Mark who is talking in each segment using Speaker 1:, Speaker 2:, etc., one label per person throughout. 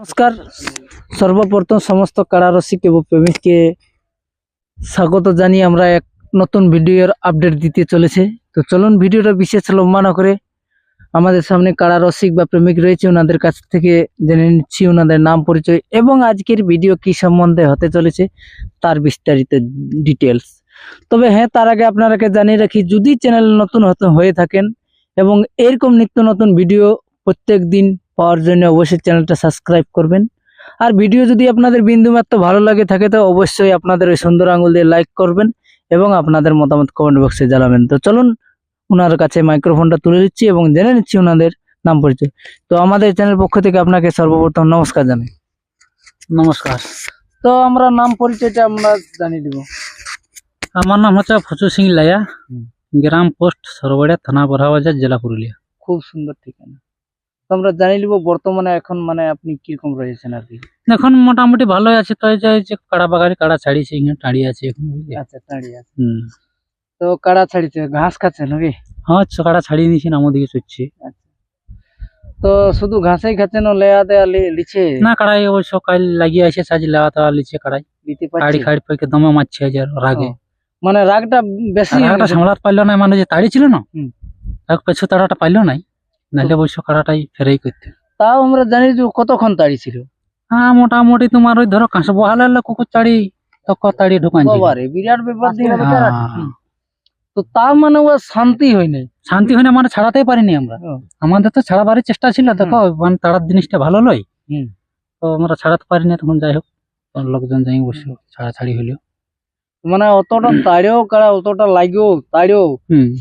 Speaker 1: নমস্কার। সর্বপ্রথম সমস্ত কারারসিক এবং প্রেমিককে স্বাগত জানিয়ে আমরা এক নতুন ভিডিওর আপডেট দিতে চলেছে। তো চলুন ভিডিওটা বিশেষ লম্বা করে আমাদের সামনে কারারসিক বা প্রেমিক রয়েছে ওনাদের কাছ থেকে জেনে নিচ্ছি ওনাদের নাম, পরিচয় এবং আজকের ভিডিও কি সম্বন্ধে হতে চলেছে তার বিস্তারিত ডিটেলস তবে হ্যাঁ তার আগে আপনারাকে জানিয়ে রাখি, যদি চ্যানেল নতুন হয়ে থাকেন এবং এরকম নিত্য নতুন ভিডিও প্রত্যেক দিন পাওয়ার জন্য অবশ্যই চ্যানেলটা সাবস্ক্রাইব করবেন। আর ভিডিও যদি আপনাদের বিন্দুমাত্র ভালো লাগে থাকে তো অবশ্যই আপনাদের ওই সুন্দর আঙুল দিয়ে লাইক করবেন এবং আপনাদের মতামত কমেন্ট বক্সে জানাবেন। তো চলুন ওনার কাছে মাইক্রোফোনটা তুলে দিচ্ছি এবং জেনে নিচ্ছি ওনাদের নাম পরিচয়। তো আমাদের চ্যানেল পক্ষ থেকে আপনাকে সর্বপ্রথম নমস্কার জানাই।
Speaker 2: নমস্কার।
Speaker 1: তো আমরা নাম পরিচয়টা আমরা জানিয়ে দিব।
Speaker 2: আমার নাম হচ্ছে ফচু সিং লায়া গ্রাম পোস্ট সরবড়িয়া থানা বড়াবাজার জেলা পুরুলিয়া।
Speaker 1: খুব সুন্দর ঠিকানা। তো আমরা জানিয়ে নিব বর্তমানে এখন মানে আপনি কীরকম রয়েছেন আর কি?
Speaker 2: এখন মোটামুটি ভালোই আছে তো এই যে- এই যে কাড়া বাগারি কাড়া ছাড়িয়েছে এখানে টাড়ি আছে এখন বুঝলি?
Speaker 1: আচ্ছা দাঁড়িয়ে আছে।
Speaker 2: হুম।
Speaker 1: তো কাড়া ছাড়িতে ঘাস খাচ্ছে নাকি?
Speaker 2: হ্যাঁ চ- কাড়া ছাড়িয়ে নিয়েছি আমার দিকে চড়ছে
Speaker 1: তো শুধু ঘাসেই খাচ্ছে না লেয়া দেয়া লি- লিছে
Speaker 2: না কাড়াই অবশ্য কাল লাগিয়ে আছে সাজ লেওয়া তাওয়া লিচে কাড়াই।
Speaker 1: দিতে
Speaker 2: কাড়ি
Speaker 1: পারছে
Speaker 2: খাড়ি পেকে দমে মারছে আজ আর রাগে।
Speaker 1: মানে রাগটা বেশি
Speaker 2: আর রাগটা
Speaker 1: গেছে।
Speaker 2: সামলাতে পারল না মানে যে তাড়ি ছিল না?
Speaker 1: হুম।
Speaker 2: এক পেছু তাড়াটা পাইলো নাই। নাহলে অবশ্য কাড়াটাই ফেরাই করতে।
Speaker 1: তাও আমরা জানি যে কতক্ষণ দাঁড়িয়ে ছিল।
Speaker 2: হ্যাঁ মোটামুটি তোমার ওই ধরো কাঁসা বহালে কুকুর তাড়ি তক তাড়ি ঢুকান
Speaker 1: বিরাট ব্যাপার
Speaker 2: হ্যাঁ।
Speaker 1: তো তা মানে ও শান্তি হয় নাই।
Speaker 2: শান্তি হয় না মানে ছাড়াতেই পারিনি আমরা। আমাদের তো ছাড়াবারই চেষ্টা ছিল দেখো মানে তাড়ার জিনিসটা ভালো লয়
Speaker 1: হুম।
Speaker 2: তো আমরা ছাড়াতে পারিনি তখন যাই হোক লোকজন যাই বসে ছাড়াছাড়ি হইল
Speaker 1: মানে অতটা তাড়েও কারা অতটা লাগেও তাড়েও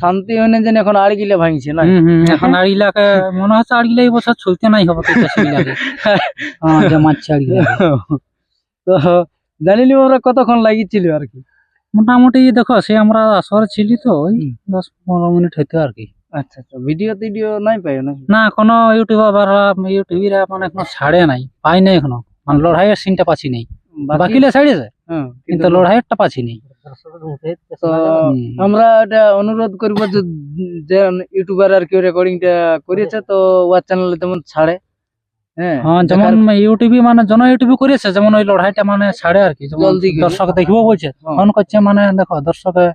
Speaker 1: শান্তি হয় না যেন এখন আর গিলে ভাঙছে না?
Speaker 2: এখন আড়িলাকে মনে হচ্ছে আড়িলা এই বছর চলতে নাই হবে। হ্যাঁ,
Speaker 1: তো জানিলি আমরা কতক্ষণ লাগিয়েছিল আর কি?
Speaker 2: মোটামুটি দেখো সে আমরা আসরে ছিলি তো ওই দশ পনেরো মিনিট হইতো আর কি।
Speaker 1: আচ্ছা আচ্ছা। ভিডিও টিডিও নাই পাই নাকি?
Speaker 2: না কোনো ইউটিউবার ইউটিউবিরা মানে এখনও ছাড়ে নাই পাই নাই এখনও। মানে লড়াইয়ের সিনটা পাচ্ছি নেই। বাকিলে ছাড়িয়েছে
Speaker 1: হ্যাঁ,
Speaker 2: কিন্তু লড়াইয়েরটা পাচ্ছি নেই।
Speaker 1: তো আমরা এটা অনুরোধ করব যে ইউটিউবার আর কেউ রেকর্ডিংটা করেছে তো ওয়ার চ্যানেলে তেমন ছাড়ে। হ্যাঁ
Speaker 2: হ্যাঁ যেমন ইউটিউবে মানে জন ইউটিউবে করেছে যেমন ওই লড়াইটা মানে ছাড়ে আর কি দর্শক দেখব বলছে।
Speaker 1: হ্যাঁ।
Speaker 2: ফোন করছে মানে দেখো দর্শকে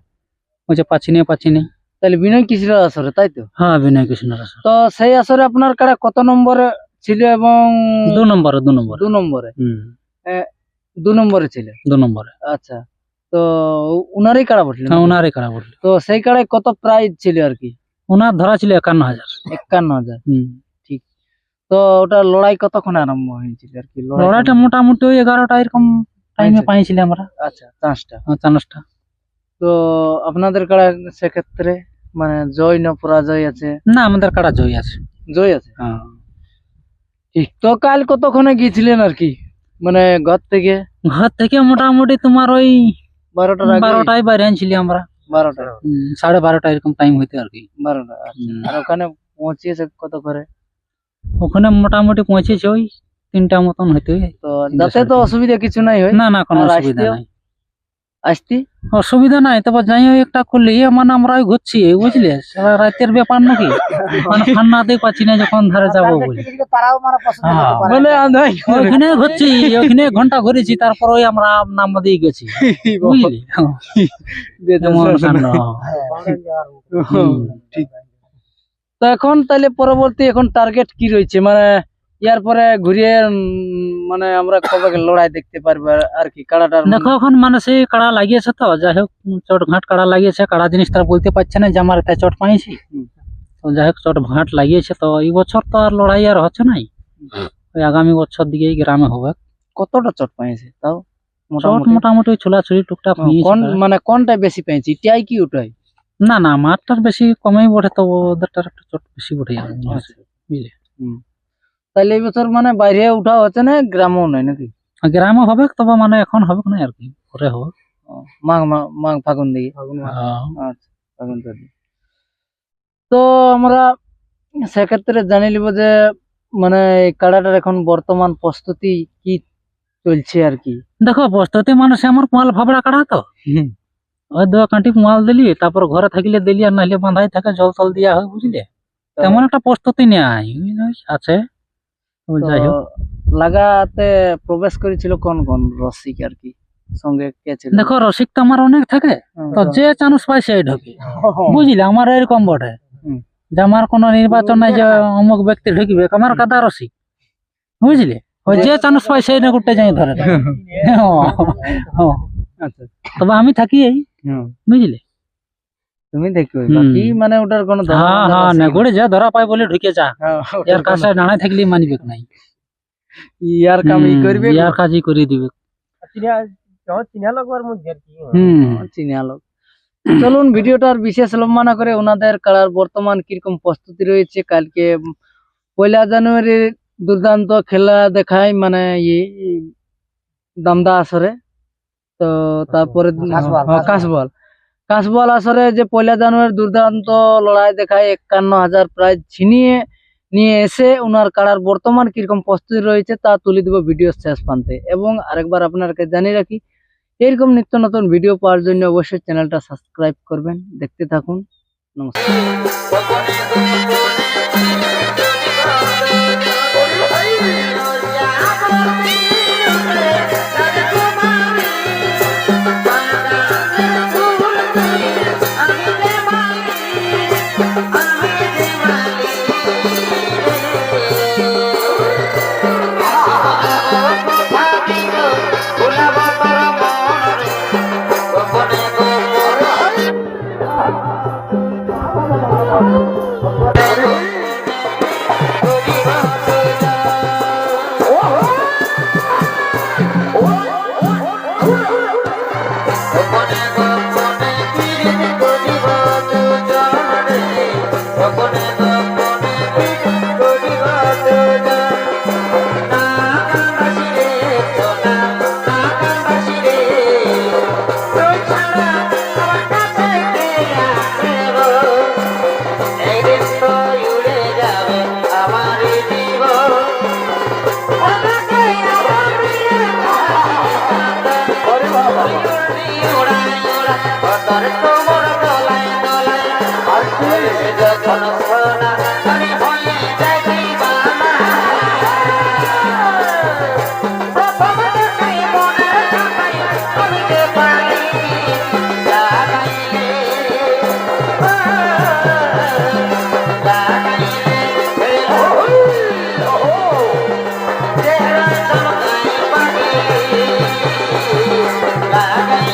Speaker 2: বলছে পাচ্ছি নি পাচ্ছি নি
Speaker 1: তাহলে বিনয় কিসের আসরে তাই তো?
Speaker 2: হ্যাঁ বিনয় কৃষ্ণের আসর।
Speaker 1: তো সেই আসরে আপনার কারা কত নম্বরে ছিল এবং
Speaker 2: দু নম্বরে দু নম্বরে।
Speaker 1: দু নম্বরে? দু নম্বরে ছিল
Speaker 2: দু নম্বরে।
Speaker 1: আচ্ছা তো উনারই কারা বসলেন
Speaker 2: হ্যাঁ ওনারই কারা বলল
Speaker 1: তো সেই কারায় কত প্রাইজ ছিল আর কি?
Speaker 2: ওনার ধরা ছিল একান্ন হাজার।
Speaker 1: একান্ন হাজার?
Speaker 2: হুম।
Speaker 1: তো ওটা লড়াই কতক্ষণ আরম্ভ হয়েছিল আর কি?
Speaker 2: লড়াইটা? মোটামুটি ওই এগারোটা এরকম টাইমে
Speaker 1: পাইছে।
Speaker 2: পাইছিল আমরা।
Speaker 1: আচ্ছা চান্সটা?
Speaker 2: হ্যাঁ, চানসটা।
Speaker 1: তো আপনাদের কারা সেক্ষেত্রে? মানে জয় না পরাজয় আছে?
Speaker 2: না আমাদের কারা জয় আছে।
Speaker 1: জয় আছে?
Speaker 2: হ্যাঁ।
Speaker 1: ঠিক তো কাল কতক্ষণে গিয়েছিলেন আর কি? মানে ঘর থেকে?
Speaker 2: ঘর থেকে মোটামুটি তোমার ওই
Speaker 1: বারোটা
Speaker 2: বারোটায় বাইরে আনছিলি আমরা।
Speaker 1: বারোটা
Speaker 2: সাড়ে বারোটা এরকম টাইম হইতে আর কি।
Speaker 1: বারোটা আচ্ছা। আর ওখানে পৌঁছিয়েছে কত করে?
Speaker 2: ওখানে মোটামুটি পৌঁছেছে ওই তিনটা মতন হইতে।
Speaker 1: তো যাতে তো অসুবিধা কিছু নাই হয়?
Speaker 2: না না কোনো অসুবিধা নাই।
Speaker 1: আসতি?
Speaker 2: অসুবিধা নাই তবে যাই হোক একটা করলে ইয়ে মানে আমরা ওই ঘুরছি বুঝলে? রাতের ব্যাপার নাকি? মানে ফান্না দিয়ে পাচ্ছি না যখন ধারে যাব বলে। হ্যাঁ।
Speaker 1: আর নাই
Speaker 2: ওইখানে ঘুরছি ওইখানে ঘণ্টা ঘুরেছি তারপর ওই আমরা নাম দিয়ে গেছি। বুঝলি।
Speaker 1: ঠিক। তো এখন তাহলে পরবর্তী এখন টার্গেট কি রয়েছে? মানে ইয়ার পরে ঘুরিয়ে মানে আমরা কবে লড়াই দেখতে পারব আর- কি কাড়াটার মানে-
Speaker 2: দেখো এখন মানে সেই কাড়া লাগিয়েছে তো যাই হোক চট ঘাট কাড়া লাগিয়েছে কাড়া জিনিস তার বলতে পারছে না যে আমার এটা চট পাইছি।
Speaker 1: হুম।
Speaker 2: তো যাই হোক চট ঘাট লাগিয়েছে তো এই বছর তো আর লড়াই আর হচ্ছে নাই। ওই আগামী বছর দিকে গ্রামে হবে।
Speaker 1: কতটা চট পাইছে তাও?
Speaker 2: চট
Speaker 1: মোটামুটি।
Speaker 2: ছোলাছুলি টুকটাক
Speaker 1: কোন মানে কোনটা বেশি পাইছি ইটাই কি ওটাই
Speaker 2: না না মাঠটার বেশি কমেই বটে তো ওদেরটার একটু চট বেশি বটে। মনে হচ্ছে। বুঝলে
Speaker 1: তাহলে এই বছর মানে বাইরে উঠা হচ্ছে না গ্রামও নাই নাকি?
Speaker 2: আর গ্রামে হবে তবে মানে এখন হবে না আর কি পরে হবে।
Speaker 1: মাঘ মাঘ ফাগুন দিকে।
Speaker 2: হ্যাঁ।
Speaker 1: আচ্ছা ফাগুন তো আমরা সেক্ষেত্রে জানি নিব যে মানে কাড়াটার এখন বর্তমান প্রস্তুতি কি চলছে আর কি?
Speaker 2: দেখো প্রস্তুতি মানে সে আমার মাল ভাবড়া কাড়া তো। ওই দু কাঁটি মাল দিলি তারপর ঘরে থাকলে দিলি আর নাহলে বাঁধাই থাকে জল টল দিয়া হয় বুঝলে? তেমন একটা প্রস্তুতি ওই আছে।
Speaker 1: লাগাতে প্রবেশ করেছিল কোন কোন রসিক আর কি? সঙ্গে কে ছিল?
Speaker 2: দেখো রসিক তো আমার অনেক থাকে। তো যে চান্স পাই সেই ঢোকে। বুঝলে আমার এরকম বটে।
Speaker 1: হুম।
Speaker 2: যে আমার কোনো নির্বাচন নাই যে অমুক ব্যক্তি ঢুকবে আমার কাদা রসিক। বুঝলি? ওই যে চান্স পায় সেই না করতে যাই ধরে। হ্যাঁ, হ্যাঁ।
Speaker 1: আচ্ছা।
Speaker 2: তবে আমি থাকি এই।
Speaker 1: হুম।
Speaker 2: বুঝলে?
Speaker 1: তুমি দেখবে। বাকি মানে ওটার কোনো ধরা
Speaker 2: হ্যাঁ হ্যাঁ
Speaker 1: রসিক
Speaker 2: নেগড়ে যা ধরা পাই বলে ঢুকে যা।
Speaker 1: হ্যাঁ,
Speaker 2: এর কাছে দাঁড়ায় থাকলে মানবে নাই।
Speaker 1: ইয়ার কাম ই করবে?
Speaker 2: ইয়ার কাজই করে দিবে হুম।
Speaker 1: চিনিয়া লোক চলুন ভিডিওটার বিশেষ লম্বা করে ওনাদের কারার বর্তমান কীরকম প্রস্তুতি রয়েছে কালকে পয়লা জানুয়ারি দুর্দান্ত খেলা দেখায় মানে ই দামদা আসরে। তো তারপরে হ্যাঁ, কাশবল কাশবল আসরে যে পয়লা জানুয়ারি দুর্দান্ত লড়াই দেখায় একান্ন হাজার প্রায় ছিনিয়ে নিয়ে এসে ওনার কারার বর্তমান কীরকম প্রস্তুতি রয়েছে তা তুলে দেবো ভিডিও শেষ প্রান্তে। এবং আরেকবার আপনাকে জানিয়ে রাখি, এরকম নিত্য নতুন ভিডিও পাওয়ার জন্য অবশ্যই চ্যানেলটা সাবস্ক্রাইব করবেন। দেখতে থাকুন। নমস্কার।
Speaker 3: যখন সোনা